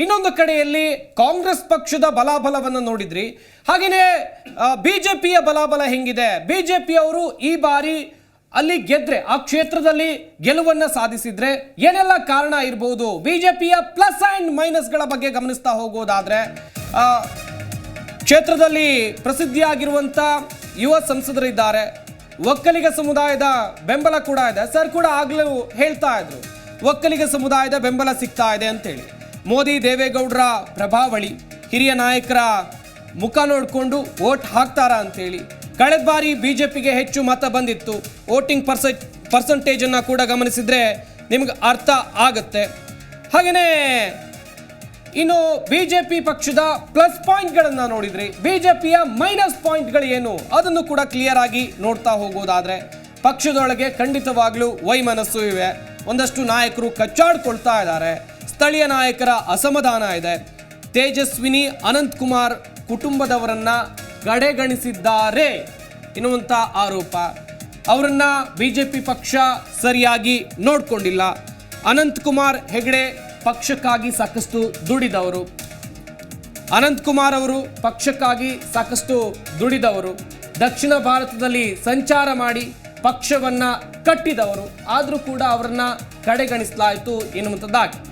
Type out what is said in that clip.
ಇನ್ನೊಂದು ಕಡೆಯಲ್ಲಿ ಕಾಂಗ್ರೆಸ್ ಪಕ್ಷದ ಬಲಾಬಲವನ್ನು ನೋಡಿದ್ರಿ. ಹಾಗೆಯೇ ಬಿಜೆಪಿಯ ಬಲಾಬಲ ಹೆಂಗಿದೆ? ಬಿಜೆಪಿ ಅವರು ಈ ಬಾರಿ ಅಲ್ಲಿ ಗೆದ್ರೆ, ಆ ಕ್ಷೇತ್ರದಲ್ಲಿ ಗೆಲುವನ್ನ ಸಾಧಿಸಿದ್ರೆ ಏನೆಲ್ಲ ಕಾರಣ ಇರಬಹುದು ಬಿಜೆಪಿಯ ಪ್ಲಸ್ ಅಂಡ್ ಮೈನಸ್ಗಳ ಬಗ್ಗೆ ಗಮನಿಸ್ತಾ ಹೋಗೋದಾದರೆ ಕ್ಷೇತ್ರದಲ್ಲಿ ಪ್ರಸಿದ್ಧಿಯಾಗಿರುವಂತ ಯುವ ಸಂಸದರಿದ್ದಾರೆ ಒಕ್ಕಲಿಗ ಸಮುದಾಯದ ಬೆಂಬಲ ಕೂಡ ಇದೆ. ಸರ್ ಕೂಡ ಆಗ್ಲೂ ಹೇಳ್ತಾ ಇದ್ರು, ಒಕ್ಕಲಿಗ ಸಮುದಾಯದ ಬೆಂಬಲ ಸಿಗ್ತಾ ಇದೆ ಅಂತೇಳಿ. ಮೋದಿ ದೇವೇಗೌಡರ ಪ್ರಭಾವಳಿ, ಹಿರಿಯ ನಾಯಕರ ಮುಖ ನೋಡಿಕೊಂಡು ಓಟ್ ಹಾಕ್ತಾರಾ ಅಂತೇಳಿ. ಕಳೆದ ಬಾರಿ ಬಿಜೆಪಿಗೆ ಹೆಚ್ಚು ಮತ ಬಂದಿತ್ತು. ವೋಟಿಂಗ್ ಪರ್ಸೆಂಟ್ ಪರ್ಸೆಂಟೇಜನ್ನು ಕೂಡ ಗಮನಿಸಿದರೆ ನಿಮ್ಗೆ ಅರ್ಥ ಆಗುತ್ತೆ. ಹಾಗೆಯೇ ಇನ್ನು ಬಿಜೆಪಿ ಪಕ್ಷದ ಪ್ಲಸ್ ಪಾಯಿಂಟ್ಗಳನ್ನು ನೋಡಿದ್ರಿ. ಬಿಜೆಪಿಯ ಮೈನಸ್ ಪಾಯಿಂಟ್ಗಳು ಏನು ಅದನ್ನು ಕೂಡ ಕ್ಲಿಯರ್ ಆಗಿ ನೋಡ್ತಾ ಹೋಗೋದಾದರೆ ಪಕ್ಷದೊಳಗೆ ಖಂಡಿತವಾಗ್ಲೂ ವೈಮನಸ್ಸು ಇವೆ. ಒಂದಷ್ಟು ನಾಯಕರು ಕಚ್ಚಾಡ್ಕೊಳ್ತಾ ಇದ್ದಾರೆ. ಸ್ಥಳೀಯ ನಾಯಕರ ಅಸಮಾಧಾನ ಇದೆ. ತೇಜಸ್ವಿನಿ, ಅನಂತ್ ಕುಮಾರ್ ಕುಟುಂಬದವರನ್ನ ಕಡೆಗಣಿಸಿದ್ದಾರೆ ಎನ್ನುವಂಥ ಆರೋಪ. ಅವರನ್ನ ಬಿಜೆಪಿ ಪಕ್ಷ ಸರಿಯಾಗಿ ನೋಡಿಕೊಂಡಿಲ್ಲ. ಅನಂತ್ ಕುಮಾರ್ ಹೆಗಡೆ ಪಕ್ಷಕ್ಕಾಗಿ ಸಾಕಷ್ಟು ದುಡಿದವರು. ಅನಂತ್ ಕುಮಾರ್ ಅವರು ಪಕ್ಷಕ್ಕಾಗಿ ಸಾಕಷ್ಟು ದುಡಿದವರು. ದಕ್ಷಿಣ ಭಾರತದಲ್ಲಿ ಸಂಚಾರ ಮಾಡಿ ಪಕ್ಷವನ್ನ ಕಟ್ಟಿದವರು. ಆದರೂ ಕೂಡ ಅವರನ್ನ ಕಡೆಗಣಿಸಲಾಯಿತು ಎನ್ನುವಂಥದ್ದಾಗಿ.